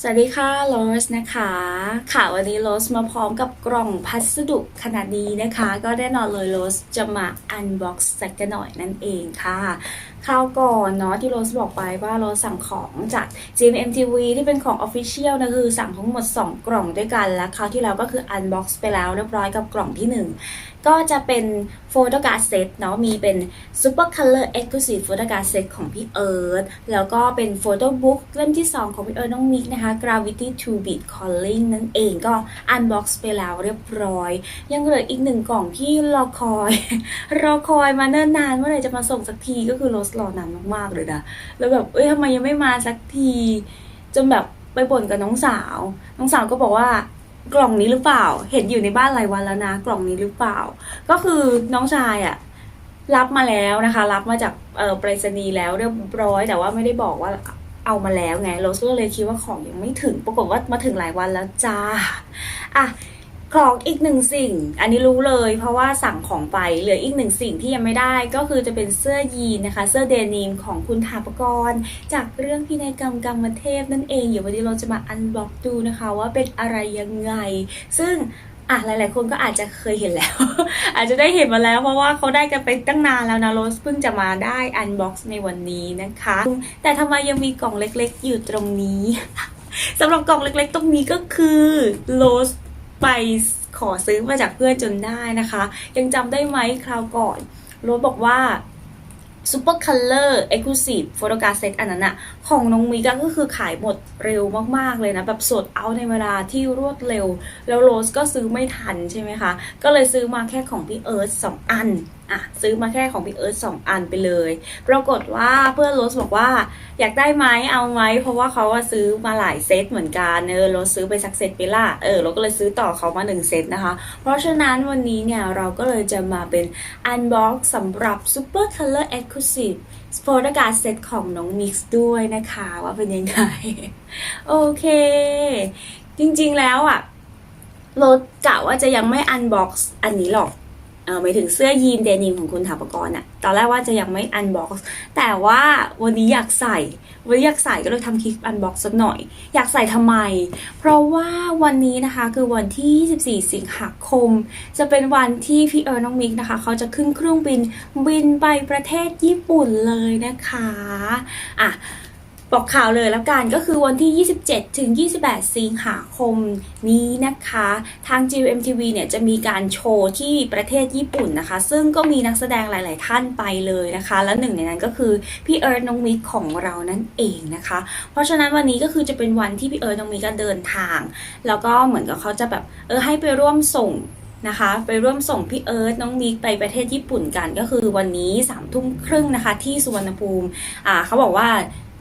สวัสดีค่ะโรสนะคะ ค่ะวันนี้โรสมาพร้อมกับกล่องพัสดุขนาดนี้นะคะ ก็แน่นอนเลยโรสจะมาอันบ็อกซ์สักกันหน่อยนั่นเองค่ะ คราวก่อนเนาะที่โรสบอกไปว่าโรสสั่งของจาก GMMTV ที่เป็นของ Official นะคือสั่งทั้งหมด 2 กล่องด้วยกัน และคราวที่แล้วก็คืออันบ็อกซ์ไปแล้วเรียบร้อยกับกล่องที่ 1 ก็จะเป็นโฟโตการ์ดเซตเนาะมีเป็น Super Color Exclusive Photo Card Set ของพี่เอิร์ธแล้วก็เป็นโฟโต้บุ๊กเล่มที่ 2 ของพี่เอิร์ธน้องมิกนะคะ Gravity 2 Bit Calling นั่นเองก็อันบ็อกซ์ไปแล้วเรียบร้อย ยังเหลืออีกหนึ่งกล่องที่รอคอย รอคอยมาเนิ่นนานเมื่อไหร่จะมาส่งสักทีก็คือโรสรอนานมากๆเลยนะแล้วแบบเอ้ยทำไมยังไม่มาสักที จนแบบไปบ่นกับน้องสาว น้องสาวก็บอกว่ากล่องนี้หรือเปล่า เห็นอยู่ในบ้านหลายวันแล้วนะ กล่องนี้หรือเปล่า ก็คือน้องชายอะรับมาแล้วนะคะ รับมาจากเออไปรษณีย์แล้วเรียบร้อย แต่ว่าไม่ได้บอกว่าเอามาแล้วไงโรสก็เลยคิดว่าของยังไม่ถึง ปรากฏว่ามาถึงหลายวันแล้วจ้าอะ ของอีกหนึ่งสิ่ง อันนี้รู้เลย เพราะว่าสั่งของไป เหลืออีกหนึ่งสิ่งที่ยังไม่ได้ก็คือจะเป็นเสื้อยีนนะคะ เสื้อเดนิมของคุณถาปกร จากเรื่องพินัยกรรมกรรมเทพนั่นเอง เดี๋ยววันนี้เราจะมาอันบล็อกดูนะคะว่าเป็นอะไรยังไง ซึ่งอะหลาย ๆ คนก็อาจจะเคยเห็นแล้ว อาจจะได้เห็นมาแล้ว เพราะว่าเขาได้กันไปตั้งนานแล้วนะโรสเพิ่งจะมาได้อันบ็อกซ์ในวันนี้นะคะ แต่ทำไมยังมีกล่องเล็ก ๆ อยู่ตรงนี้สำหรับกล่องเล็ก ๆ ตรงนี้ก็คือโรส ไปขอซื้อมาจากเพื่อนจนได้นะคะ ยังจำได้ไหมคราวก่อนโรสบอกว่า Super Color Exclusive Photo Card Set อันนั้นอะของน้องมิกก็คือขายหมดเร็วมากๆเลยนะ แบบสดเอาในเวลาที่รวดเร็ว แล้วโรสก็ซื้อไม่ทันใช่ไหมคะ ก็เลยซื้อมาแค่ของพี่เอิร์ธสองอัน อะซื้อมาแค่ของพี่เอิร์ธสองอันไปเลย ปรากฏว่าเพื่อนโรสบอกว่า อยากได้ไหมเอาไหมเพราะว่าเขาว่าซื้อมาหลายเซตเหมือนกันเออโรสซื้อไปสักเซตไปละเออเราก็เลยซื้อต่อเขามาหนึ่งเซตนะคะ เพราะฉะนั้นวันนี้เนี่ยเราก็เลยจะมาเป็น Unbox สำหรับ Super Color Exclusive โฟโตการ์ดเซตของน้องมิกซ์ด้วยนะคะว่าเป็นยังไง โอเค จริงๆแล้วอะรถกะว่าจะยังไม่อันบ็อกซ์อันนี้หรอก เออหมายถึงเสื้อยีนเดนิมของคุณถาปกรณ์อะตอนแรกว่าจะยังไม่อันบ็อกซ์แต่ว่าวันนี้อยากใส่ วันนี้อยากใส่ก็เลยทำคลิปอันบ็อกซ์สักหน่อย อยากใส่ทำไม เพราะว่าวันนี้นะคะคือวันที่ 24 สิงหาคม จะเป็นวันที่พี่เอิร์น้องมิกนะคะ เขาจะขึ้นเครื่องบินบินไปประเทศญี่ปุ่นเลยนะคะอะ บอกข่าวเลยแล้วกันก็คือวันที่ 27 ถึง 28 สิงหาคมนี้นะคะ ทาง GMTV เนี่ยจะมีการโชว์ที่ประเทศญี่ปุ่นนะคะ ซึ่งก็มีนักแสดงหลาย ๆ ท่านไปเลยนะคะ และหนึ่งในนั้นก็คือพี่เอิร์ธน้องมิกของเรานั่นเองนะคะ เพราะฉะนั้นวันนี้ก็คือจะเป็นวันที่พี่เอิร์ธน้องมิกก็เดินทาง แล้วก็เหมือนกับเขาจะแบบเออให้ไปร่วมส่งนะคะไปร่วมส่งพี่เอิร์ธน้องมิกไปประเทศญี่ปุ่นกันก็คือวันนี้3ามทุ่มครึ่งนะคะที่สุวรรณภูมิอ่าเขาบอกว่า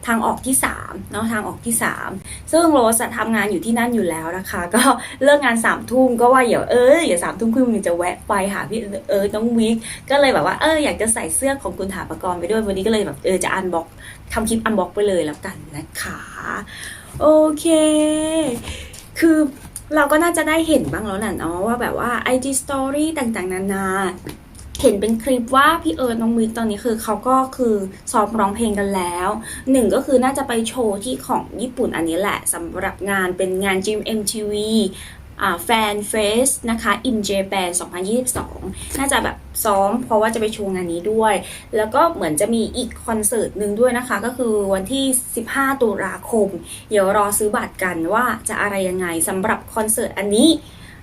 ทางออกที่3เนาะทางออกที่ 3 ซึ่งโรสอะทำงานอยู่ที่นั่นอยู่แล้วนะคะ ก็เลิกงาน3ามทุ่มก็ว่าเดี๋ยวเออเดี๋ยวสามทุ่มครึ่งมันจะแวะไปหาพี่เอิร์ธน้องมิกก็เลยแบบว่าเอออยากจะใส่เสื้อของคุณถาปกรณ์ไปด้วยวันนี้ก็เลยแบบเออจะอันบ็อกทำคลิปอันบ็อกไปเลยแล้วกันนะคะโอเค คือเราก็น่าจะได้เห็นบ้างแล้วแหละเนาะว่าแบบว่า IG Story ต่างๆ นานา เห็นเป็นคลิปว่าพี่เอิร์ธน้องมิกตอนนี้คือเขาก็คือซ้อมร้องเพลงกันแล้วหนึ่งก็คือน่าจะไปโชว์ที่ของญี่ปุ่นอันนี้แหละสำหรับงานเป็นงาน Gym MTV อ่าแฟนเฟสนะคะ in Japan 2022 น่าจะแบบซ้อมเพราะว่าจะไปโชว์งานนี้ด้วย แล้วก็เหมือนจะมีอีกคอนเสิร์ตหนึ่งด้วยนะคะ ก็คือวันที่ 15 ตุลาคม เดี๋ยวรอซื้อบัตรกันว่าจะอะไรยังไงสำหรับคอนเสิร์ตอันนี้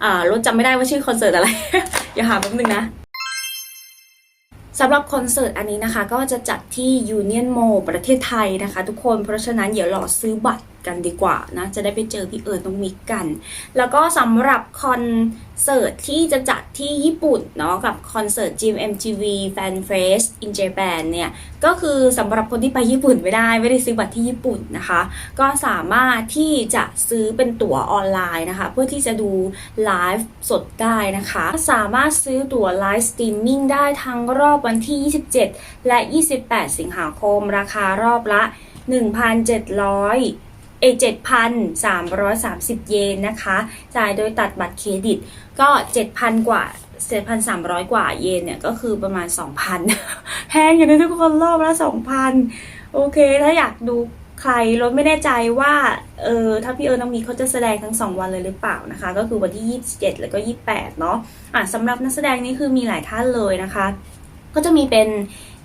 อ่ารถจำไม่ได้ว่าชื่อคอนเสิร์ตอะไร อย่าหาแป๊บนึงนะ สำหรับคอนเสิร์ตอันนี้นะคะ ก็จะจัดที่ Union Mall ประเทศไทยนะคะ ทุกคนเพราะฉะนั้นเดี๋ยวรอซื้อบัตร กันดีกว่านะ จะได้ไปเจอพี่เอิร์ธน้องมิกกัน แล้วก็สำหรับคอนเสิร์ตที่จะจัดที่ญี่ปุ่นเนาะกับคอนเสิร์ต Gym MTV Fan Fest in Japan เนี่ยก็คือสำหรับคนที่ไปญี่ปุ่นไม่ได้ไม่ได้ซื้อบัตรที่ญี่ปุ่นนะคะ ก็สามารถที่จะซื้อเป็นตั๋วออนไลน์นะคะ เพื่อที่จะดูไลฟ์สดได้นะคะ สามารถซื้อตั๋วไลฟ์สตรีมมิ่งได้ทั้งรอบวันที่ 27 และ 28 สิงหาคม ราคารอบละ 1,700 เอ7,330เยนนะคะ จ่ายโดยตัดบัตรเครดิตก็7,000กว่า7,300กว่าเยนเนี่ยก็คือประมาณ2,000แพงอยู่นะทุกคนรอบละ2,000โอเค ถ้าอยากดูใครรถไม่แน่ใจว่า เออถ้าพี่เอิร์ธน้องมีเขาจะแสดงทั้ง 2 วันเลยหรือเปล่านะคะ ก็คือวันที่ 27 แล้วก็ 28 เนาะอะสำหรับนักแสดงนี้คือมีหลายท่านเลยนะคะ ก็จะมีเป็น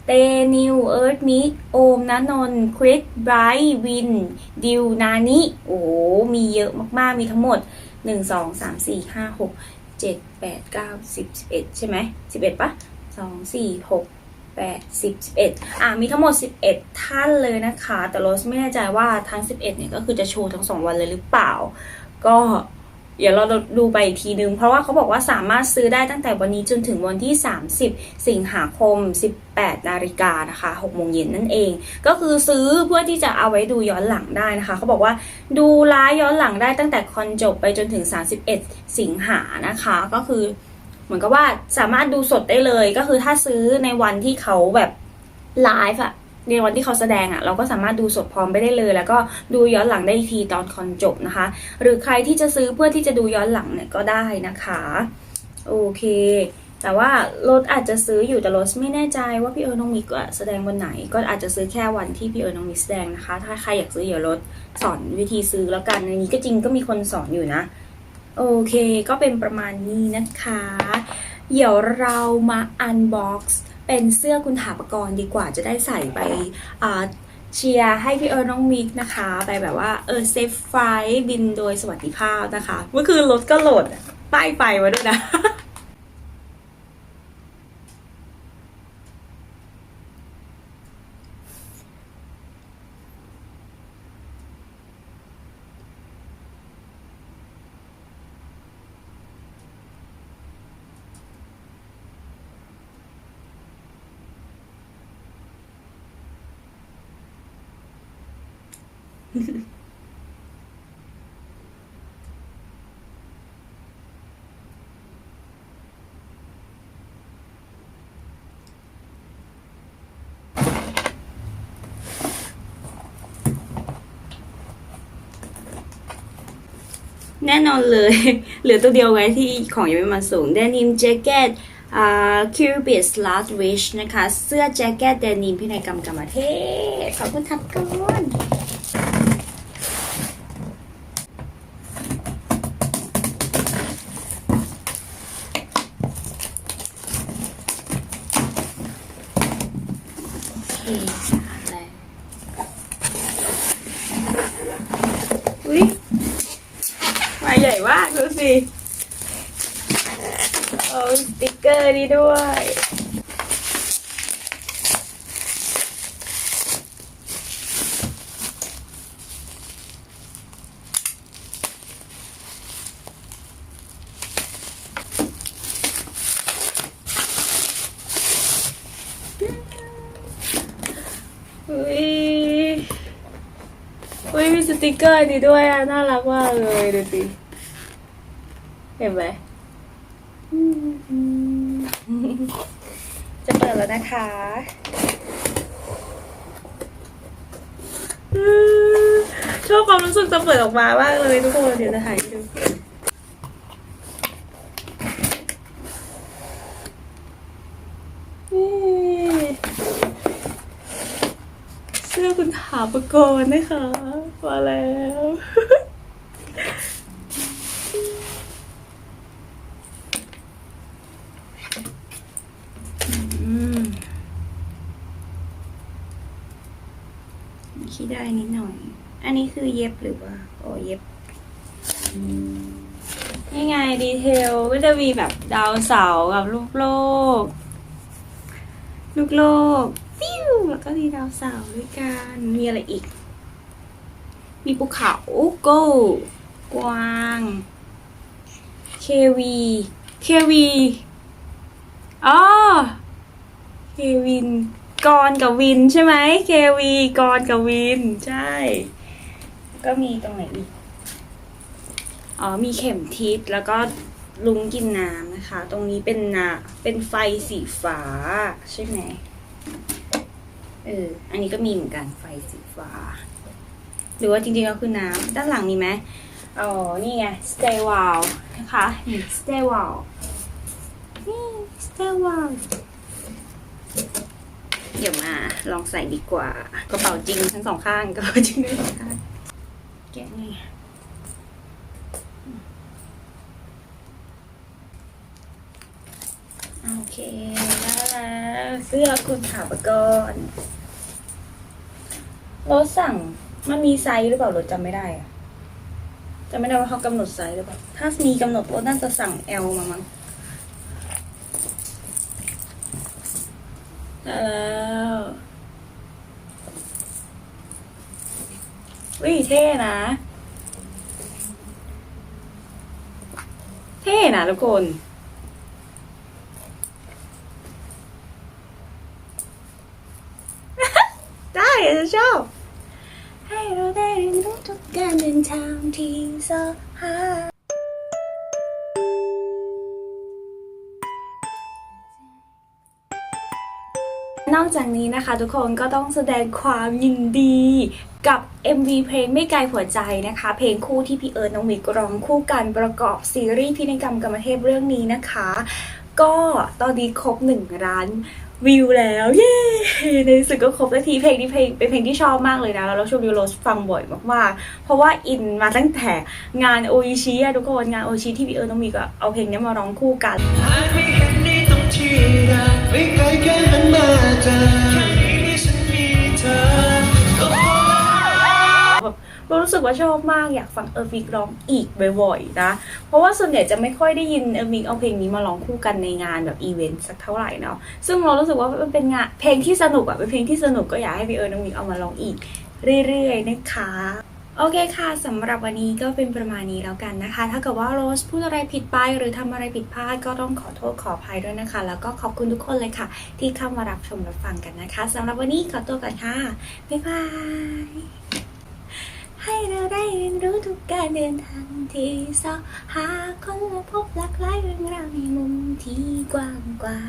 เตนิวเอิร์ธมิกโอมนนนคริสไบรท์วิน ดิวนานิโอ้มีเยอะมากๆ มีทั้งหมด 1 2 3 4 5 6 7 8 9 10 11 ใช่ไหม11ปะ2 4 6 8 10 11อะมีทั้งหมด 11 ท่านเลยนะคะ แต่โรสไม่แน่ใจว่าทั้ง 11เนี่ยก็คือจะโชว์ทั้ง 2 วันเลยหรือเปล่า ก็ เดี๋ยวเราดูไปอีกทีนึง เพราะว่าเขาบอกว่าสามารถซื้อได้ตั้งแต่วันนี้จนถึงวันที่ 30 สิงหาคม 18 นาฬิกานะคะ6โมงเย็นนั่นเอง ก็คือซื้อเพื่อที่จะเอาไว้ดูย้อนหลังได้นะคะ เขาบอกว่าดูไลฟ์ย้อนหลังได้ตั้งแต่คอนจบไปจนถึง 31 สิงหานะคะ ก็คือ เหมือนกับว่าสามารถดูสดได้เลย ก็คือถ้าซื้อในวันที่เขาแบบไลฟ์อะ ในวันที่เขาแสดงอะเราก็สามารถดูสดพร้อมไปได้เลย แล้วก็ดูย้อนหลังได้อีกทีตอนคอนจบนะคะ หรือใครที่จะซื้อเพื่อที่จะดูย้อนหลังเนี่ยก็ได้นะคะโอเค แต่ว่ารถอาจจะซื้ออยู่แต่รถไม่แน่ใจว่าพี่เอิร์น้องมิกแสดงวันไหน ก็อาจจะซื้อแค่วันที่พี่เอิร์น้องมิกแสดงนะคะ ถ้าใครอยากซื้อเดี๋ยวรถสอนวิธีซื้อแล้วกันในนี้ก็จริงก็มีคนสอนอยู่นะ โอเคก็เป็นประมาณนี้นะคะ เดี๋ยวเรามาอันบ็อกซ์ เป็นเสื้อคุณถาปกรณ์ดีกว่าจะได้ใส่ไปอ่าเชียร์ให้พี่เอิร์น้องมิกนะคะ ไปแบบว่าเออเซฟไฟล์บินโดยสวัสดิภาพนะคะ เมื่อคืนรถก็โหลดป้ายไฟมาด้วยนะ แน่นอนเลย เหลือตัวเดียวไว้ที่ของยังไม่มาส่ง Denim Jacket อ่า Cupid Last Wish นะคะ เสื้อแจ็คเก็ตเดนิมพินัยกรรมกรรมเทศขอบคุณทับก่อน โอเคอะไรอุ้ยมาใหญ่มากดูสิ เอาสติกเกอร์นี้ด้วย อุ้ย อุ้ยมีส ติกเกอร์นี้ด้วยอะน่ารักมากเลยดูสิเห็นไหมอืมจะเปิดแล้วนะคะอืมชอบความรู้สึกจะเปิดออกมามากเลยทุกคน เดี๋ยวจะถ่ายให้ดูนี่เสื้อคุณถาปกรณ์นะคะ มาแล้วอืมคิดได้นิดหน่อย อันนี้คือเย็บหรือว่าโอ้เย็บ นี่ไงดีเทลก็จะมีแบบดาวเสาร์กับลูกโลก ลูกโลกฟิวแล้วก็มีดาวเสาร์ด้วยกัน มีอะไรอีก มีภูเขาโก้กวางเควีเควีอ๋อเควินกรกับวินใช่ไหมเควีกรกับวิน ใช่ ก็มีตรงไหนอีก อ๋อ มีเข็มทิศแล้วก็ลุงกินน้ำนะคะ ตรงนี้เป็นนาเป็นไฟสีฟ้า ใช่ไหมเออ อันนี้ก็มีเหมือนกันไฟสีฟ้า หรือว่าจริงๆก็คือน้ำด้านหลังมีไหมอ๋อ นี่ไง stay wow นะคะ stay wow นี่ stay wow เดี๋ยวมาลองใส่ดีกว่า กระเป๋าจริงทั้งสองข้างกระเป๋าจริงทั้งสองข้างแกะไงโอเคได้แล้วเสื้อคุณขาปกรณ์รถสั่ง มันมีไซส์หรือเปล่ารถจำไม่ได้อะจำไม่ได้ว่าเขากำหนดไซส์หรือเปล่า ถ้ามีกำหนดรถน่าจะสั่ง L มามั้งได้แล้ววิเท่นะ เท่นะทุกคนได้ฉันชอบ ให้เราได้เรียนรู้ทุกการเดินทางที่สหานอกจากนี้นะคะทุกคนก็ต้องแสดงความยินดีกับ MV เพลงไม่ไกลหัวใจนะคะ เพลงคู่ที่พี่เอิร์ธน้องมิกร้องคู่กันประกอบซีรีส์พินัยกรรมกรรมเทพเรื่องนี้นะคะ ก็ตอนนี้ครบหนึ่งล้าน วิวแล้ว เย้ในสุดก็ครบสักทีเพลงนี้เพลงเป็นเพลงที่ชอบมากเลยนะแล้วช่วงนี้โรสฟังบ่อยมากๆเพราะว่าอินมาตั้งแต่งานโออิชิอะทุกคนงานโออิชิที่พี่เอิร์น้องมีก็เอาเพลงนี้มาร้องคู่กันไม่เห็นในตรงที่รักไม่ไกลแค่หันมาเจอ รู้สึกว่าชอบมากอยากฟังเออร์ฟิกร้องอีกบ่อยๆนะ เพราะว่าส่วนใหญ่จะไม่ค่อยได้ยินเออร์ฟิกเอาเพลงนี้มาร้องคู่กันในงานแบบอีเวนต์สักเท่าไหร่เนาะซึ่งเรารู้สึกว่ามันเป็นงานเพลงที่สนุกอะเป็นเพลงที่สนุกก็อยากให้พี่เอิร์น้องมิกเอามาร้องอีกเรื่อยๆนะคะโอเคค่ะสำหรับวันนี้ก็เป็นประมาณนี้แล้วกันนะคะ ถ้าเกิดว่าโรสพูดอะไรผิดไป หรือทำอะไรผิดพลาดก็ต้องขอโทษขออภัยด้วยนะคะ แล้วก็ขอบคุณทุกคนเลยค่ะ ที่เข้ามารับชมรับฟังกันนะคะสำหรับวันนี้ขอตัวก่อนค่ะ บ๊ายบาย ให้เราได้เรียนรู้ทุกการเดินทางที่สอหาคนและพบหลากหลายเรื่องราวในมุมที่กว้างกว่า